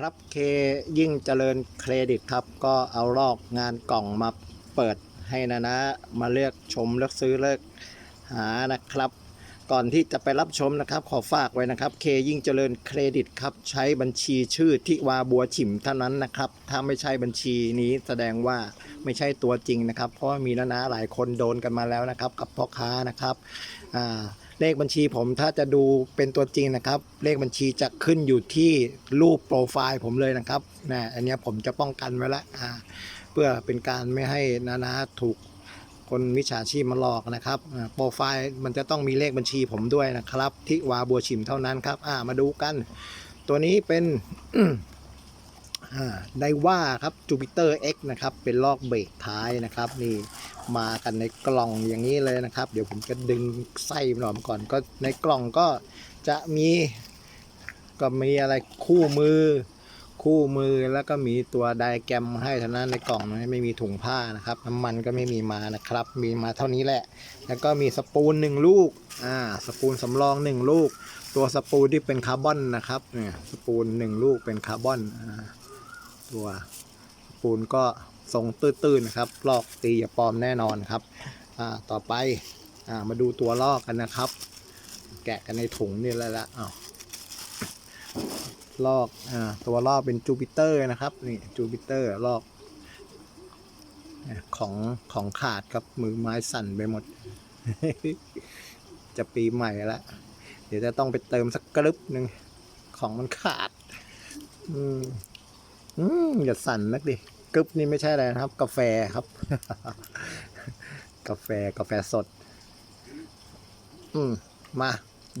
ครับเคยิ่งเจริญเครดิตครับ ก็เอาลอกงานกล่องมาเปิดให้นะนะ มาเลือกชมเลือกซื้อเลือกหานะครับ ก่อนที่จะไปรับชมนะครับ ขอฝากไว้นะครับ เคยิ่งเจริญเครดิตครับ ใช้บัญชีชื่อทิวาบัวฉิมเท่านั้นนะครับ ถ้าไม่ใช่บัญชีนี้แสดงว่าไม่ใช่ตัวจริงนะครับ เพราะมีนะนะหลายคนโดนกันมาแล้วนะครับ กับพ่อค้านะครับอ่า เลขบัญชีผมถ้าจะดูเป็นตัวจริงนะครับ เลขบัญชีจะขึ้นอยู่ที่รูปโปรไฟล์ผมเลยนะครับนะอันนี้ผมจะป้องกันไว้ล้วอ่าเพื่อเป็นการไม่ให้นานาถูกคนมิจฉาชีพมาหลอกนะครับโปรไฟล์มันจะต้องมีเลขบัญชีผมด้วยนะครับ ที่วาบัวชิมเท่านั้นครับอ่ามาดูกัน ตัวนี้เป็นไดว่าครับจูปิเตอร์ X นะครับ เป็นลอกเบรกท้ายนะครับนี่ มากันในกล่องอย่างนี้เลยนะครับ เดี๋ยวผมจะดึงไส้มันออมก่อนก็ในกล่องก็จะมีก็มีอะไรคู่มือ คู่มือแล้วก็มีตัวไดแกรมให้เท่านั้นในกล่องนะไม่มีถุงผ้านะครับ น้ำมันก็ไม่มีมานะครับ มีมาเท่านี้แหละ แล้วก็มีสปูนหนึ่งลูกอ่าสปูนสำรองหนึ่งลูก ตัวสปูนที่เป็นคาร์บอนนะครับเนี่ยสปูนหนึ่งลูกเป็นคาร์บอนอ่าตัวสปูนก็ ทรงตื้นๆนะครับ ลอกตีอย่าปลอมแน่นอนครับต่อไปอมาดูตัวลอกกันนะครับ แกะกันในถุงนี่แล้วละอ้าวลอกอตัวลอกเป็นจูปิเตอร์นะครับนี่จูปิเตอร์ลอกของของขาดครับมือไม้สั่นไปหมด จะปีใหม่ล้วเดี๋ยวจะต้องไปเติมสักกรึบหนึ่งของมันขาด อืม อืมอย่าสั่นนักดิ กึบนี่ไม่ใช่อะไรนะครับ กาแฟครับ กาแฟกาแฟสด อืมมา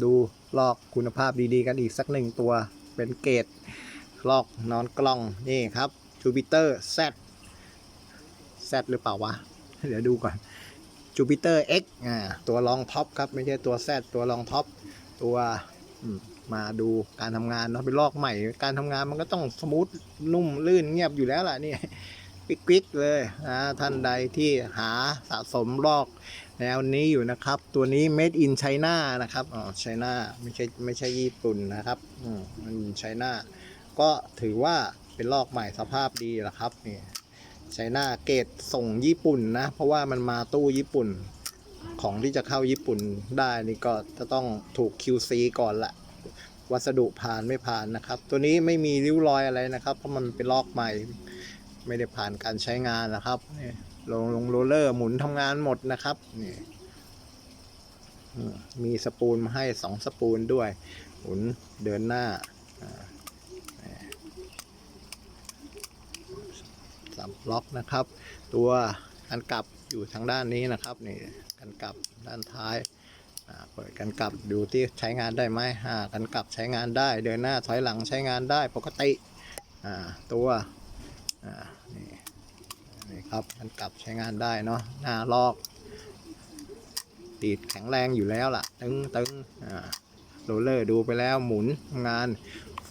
ดูลอกคุณภาพดีๆ กันอีกสักหนึ่งตัวเป็นเกรดลอกนอนกล้องนี่ครับจูปิเตอร์แซดแซดหรือเปล่าวะ เดี๋ยวดูก่อนจูปิเตอร์ X อ่าตัวรองท็อปครับ ไม่ใช่ตัวแซดตัวรองท็อปตัวอืม มาดูการทำงานเนาะเป็นลอกใหม่ การทำงานมันก็ต้องสมูทนุ่มลื่นเงียบอยู่แล้วล่ะนี่ปิ๊กปิกเลยนะท่านใดที่หาสะสมลอกแนวนี้อยู่นะครับ ตัวนี้ made in China นะครับอ๋อ China ไม่ใช่ไม่ใช่ญี่ปุ่นนะครับอืมมัน China ก็ถือว่าเป็นลอกใหม่สภาพดีแหละครับนี่ China เกรดส่งญี่ปุ่นนะ เพราะว่ามันมาตู้ญี่ปุ่น ของที่จะเข้าญี่ปุ่นได้นี่ก็จะต้องถูก QC ก่อนละ วัสดุผ่านไม่ผ่านนะครับ ตัวนี้ไม่มีริ้วรอยอะไรนะครับ เพราะมันเป็นลอกใหม่ ไม่ได้ผ่านการใช้งานนะครับนี่ลงลงโรลเลอร์หมุนทำงานหมดนะครับนี่มีสปูลมาให้สองสปูลด้วย หมุนเดินหน้าอ่านี่สับล็อกนะครับ ตัวกันกลับอยู่ทางด้านนี้นะครับนี่กันกลับด้านท้าย เปิดกันกลับดูที่ใช้งานได้ไหมอ่ากันกลับใช้งานได้ เดินหน้าถอยหลังใช้งานได้ปกติตัวนี่นี่ครับกันกลับใช้งานได้เนาะหน้าลอกติดแข็งแรงอยู่แล้วล่ะ ตึงตึงโรลเลอร์ดูไปแล้วหมุนทำงาน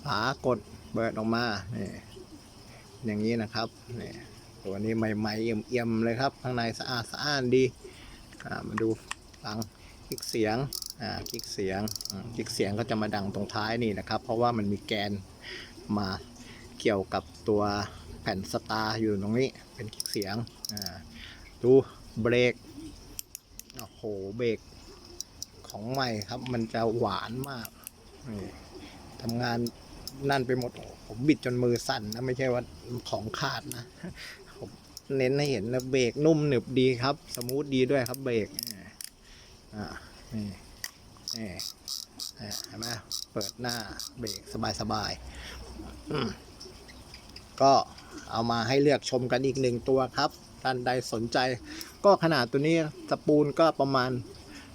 ฝากดเปิดออกมานี่อย่างนี้นะครับนี่ตัวนี้ใหม่ๆเอี่ยมๆเลยครับข้างในสะอาดสะอ้านดีมาดูฟัง ลิกเสียงอ่าคลิกเสียงคลิกเสียงก็จะมาดังตรงท้ายนี่นะครับ เพราะว่ามันมีแกนมาเกี่ยวกับตัวแผ่นสตาร์อยู่ตรงนี้เป็นคลิกเสียงอ่าดูเบรกโอ้โหเบรกของใหม่ครับ มันจะหวานมากนี่ทำงานนั่นไปหมด ผมบิดจนมือสั่นนะไม่ใช่ว่าของขาดนะ ผมเน้นให้เห็นนะเบรกนุ่มหนึบดีครับ สมูทดีด้วยครับเบรก อ่านี่นี่เห็นไหมเปิดหน้าเบรกสบายๆอืมก็เอามาให้เลือกชมกันอีกหนึ่งตัวครับ ท่านใดสนใจ ก็ขนาดตัวนี้สปูลก็ประมาณ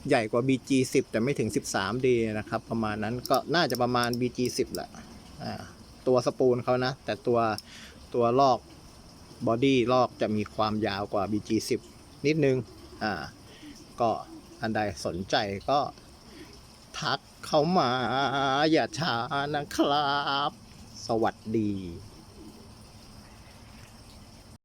ใหญ่กว่า BG 10แต่ไม่ถึง 13D นะครับ ประมาณนั้นก็น่าจะประมาณ BG 10แหละตัวสปูลเขานะ แต่ตัวตัวลอกบอดี้ลอกจะมีความยาวกว่า BG 10นิดนึงอ่าก็ อันใดสนใจก็ทักเข้ามาอย่าช้านะครับ สวัสดี